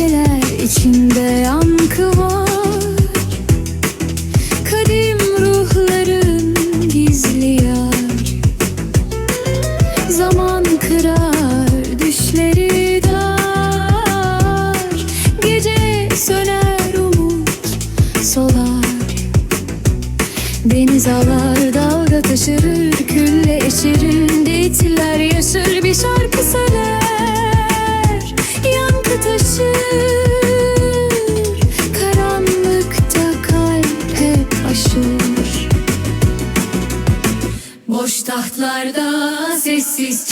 gölgeler içinde yankı var. Kadim ruhların gizli yar Zaman kırar düşleri dar. Gece söner umut solar. Deniz alar dalga taşırır Külle eşirinde itler yaşır bir şarkı söyler. Boş tahtlarda sessiz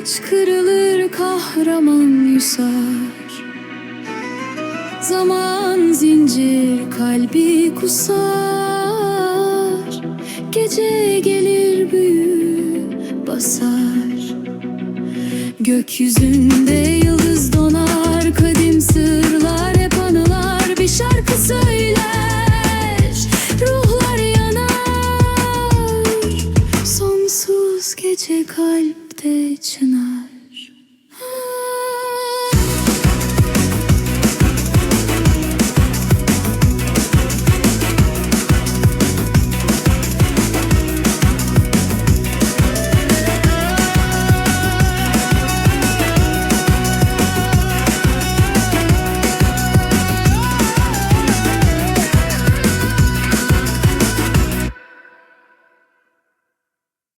kılıç kırılır kahraman yusar Zaman zincir kalbi kusar. Gece gelir büyü basar. Gökyüzünde yıldız donar Kadim sırlar hep anılar. Bir şarkı söyler Ruhlar yanar. Sonsuz gece kalp